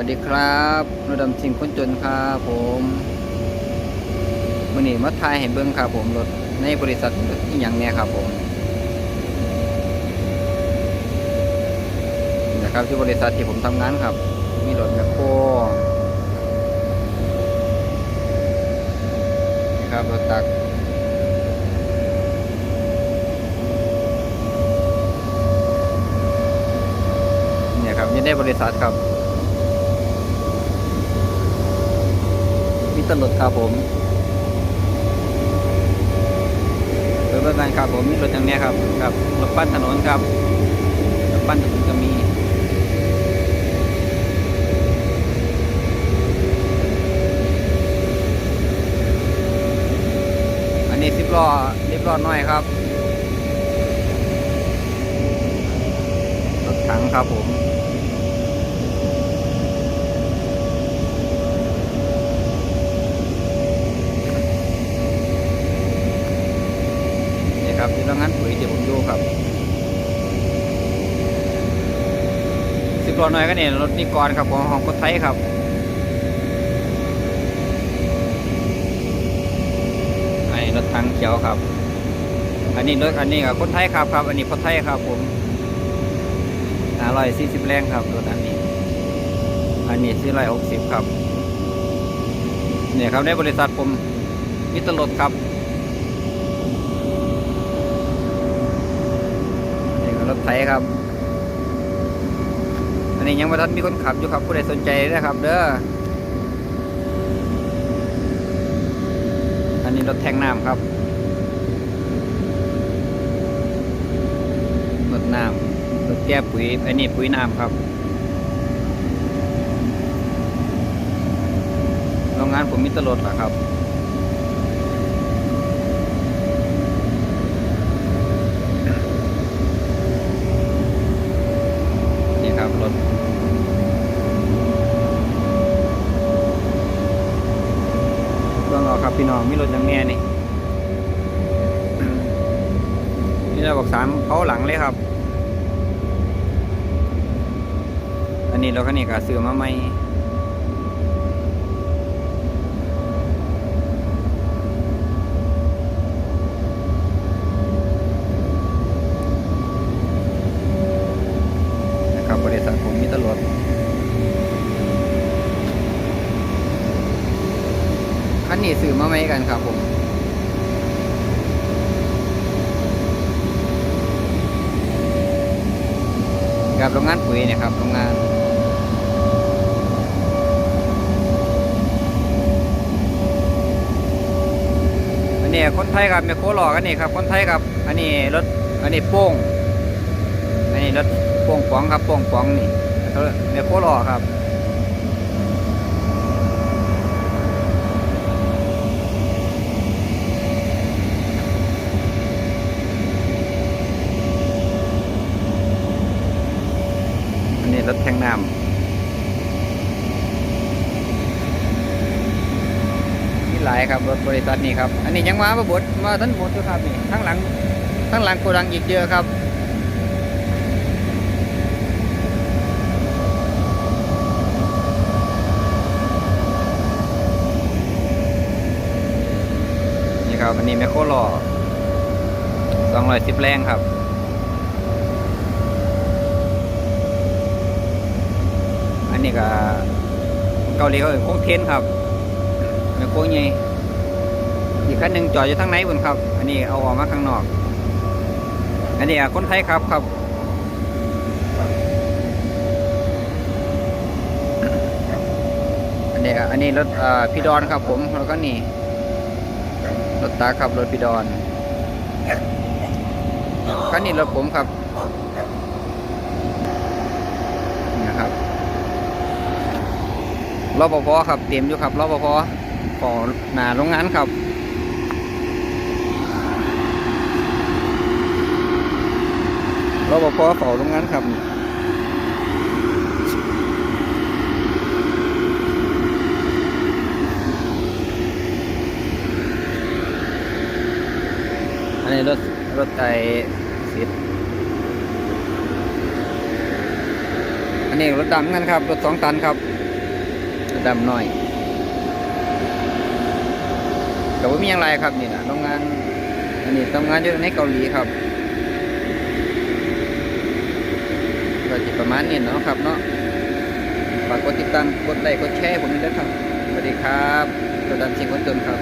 วัสดีครับนดำสิงคนจนครับผมวันนี้มาทายให้เบิ้งครับผมรถในบริษัทอีหยังเนี่ยครับผมนะครับที่บริษัทที่ผมทำงานครับ มีรถแมคโครนี่ครับรถตักเนี่ยครับยังได้บริษัทครับ มีตลดครับผมเปิดบริการครับผมมีรถอย่างนี้ครับครับรถปั้นถนนครับรถปั้นถนนก็มีอันนี้สิบล้อสิบล้อน้อยครับรถถังครับผม นี่ครับที่โรงงานปุ๋ยที่ผมอยู่ครับ สิบล้อน้อยก็เนี่ยรถนิกรครับของของคนไทยครับอันนี้รถถังเขียวครับ อันนี้รถอันนี้กับคนไทยครับครับ อันนี้คนไทยครับ ผมห้าร้อยสี่สิบแรงครับรถอันนี้ อันนี้สี่ร้อยหกสิบครับเนี่ยครับในบริษัทผมมิตรรถครับนี่รถไถครับ นนี้ยังไม่ทันมีคนขับอยู่ครับผู้ใดสนใจนะครับ เด้ออันนี้รถแทงน้ำครับรถน้ำรถแก้ปุ๋ยอันนี้ปุ๋ยน้ำครับโรงงานผมมีตลดล่ะครับ นี่ครับรถเบิ่งเอาครับ พี่น้องมีรถอย่างแน่นี่นี่เราบอกสามเขาหลังเลยครับ อันนี้เราก็นี่ก็ซื้อมาใหม่นะครับบริษัทผมมีตำรวจคั นนี้ซื้อมาใหม่กันครับผมกับโรงงานปุ๋ยเนี่ยครับโรงงานอันนี้คนไทยครับแมโคหลอกอันนี้ครับคนไทยครับอันนี้รถอันนี้โป้งอันนี้รถโป้งป๋องครับโป้งป๋องนี่แมโคหลอกครับ อันนี้รถแทงน้ำมี หลายครับรถบริษัทนี้ครับอันนี้ยังมาประบดมาทั้งหมดอยู่ครับนี่ทั้งหลังทั้งหลังโกดังอีกเยอะครับนี่ครับอันนี้แมคโครหล่อสองร้อยสิบแรงครับอันนี้ก็เกาหลีเขาเอ่นโค้งเทนครับ ไม่โค้งใหญ่อีกคันหนึ่งจอดอยู่ทางไหนบนครับ อันนี้เอาออกมาข้างนอก อันนี้คนไทยครับครับอันนี้อันนี้รถพี่ดอนครับผมแล้วก็นี่รถตาครับรถพี่ดอนคันนี้รถผมครับนะครับรปภครับเตรียมอยู่ครับรปภ ขอหนาโรงงานครับรปภขอโรงงานครับอันนี้รถรถไอสิบอันนี้รถดำกันครับ รถสองตันครับดำหน้อย ก็บ่ามีอย่างไรครับนี่นะโรงงานอันนี้ทำงานอยู่ในเกาหลีครับก็จะประมาณนี้เนาะครับเนาะฝากกดติดตามกดไลค์กดแชร์ผมด้วยครับสวัสดีครับตัวดำเชียงคนจนครับ